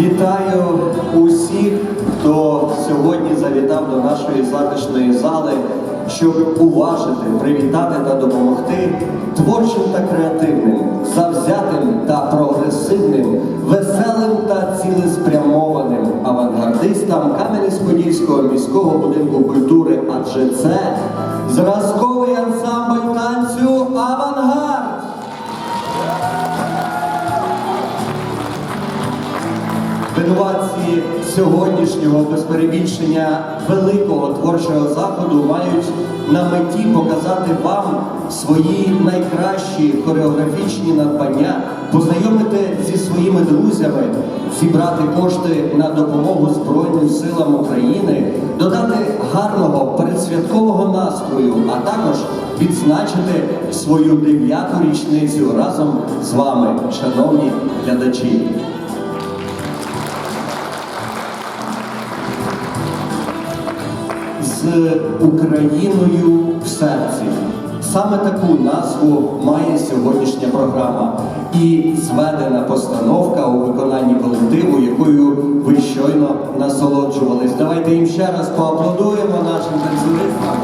Вітаю усіх, хто сьогодні завітав до нашої затишної зали, щоб уважити, привітати та допомогти творчим та креативним, завзятим та прогресивним, веселим та цілеспрямованим авангардистам Кам'янець-Подільського міського будинку культури. Адже це зразковий ансамбль Винуватці сьогоднішнього без перебільшення великого творчого заходу мають на меті показати вам свої найкращі хореографічні надбання, познайомити зі своїми друзями, зібрати кошти на допомогу Збройним силам України, додати гарного передсвяткового настрою, а також відзначити свою дев'яту річницю разом з вами, шановні глядачі. З Україною в серці. Саме таку назву має сьогоднішня програма і зведена постановка у виконанні колективу, якою ви щойно насолоджувались. Давайте їм ще раз поаплодуємо нашим танцюристам.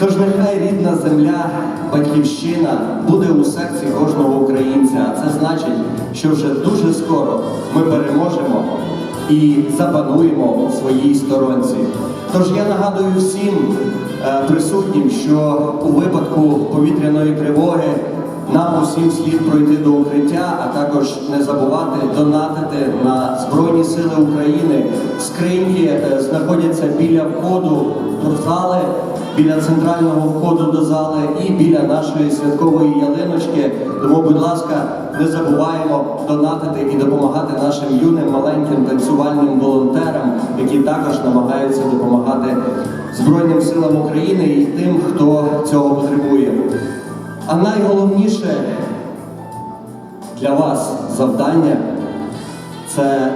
Тож нехай рідна земля, батьківщина буде у серці кожного українця. А це значить, що вже дуже скоро ми переможемо і запануємо у своїй сторонці. Тож я нагадую всім е, присутнім, що у випадку повітряної тривоги нам усім слід пройти до укриття, а також не забувати донатити на Збройні Сили України. Скриньки е, знаходяться біля входу зали, біля центрального входу до зали і біля нашої святкової ялиночки. Тому, будь ласка, не забуваємо донатити і допомагати нашим юним маленьким танцювальним волонтерам, які також намагаються допомагати Збройним силам України і тим, хто цього потребує. А найголовніше для вас завдання це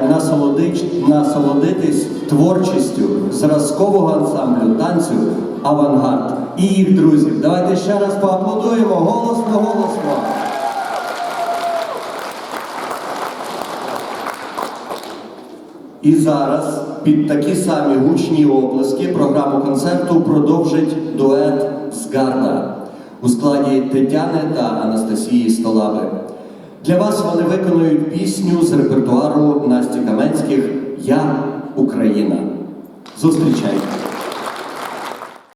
насолодитись творчістю зразкового ансамблю танцю Авангард і їх друзів. Давайте ще раз поаплодуємо голосно, голосно. І зараз під такі самі гучні оплески програму концерту продовжить дует Згарда у складі Тетяни та Анастасії Столаби. Для вас вони виконують пісню з репертуару Насті Каменських Я Україна. Зустрічайте!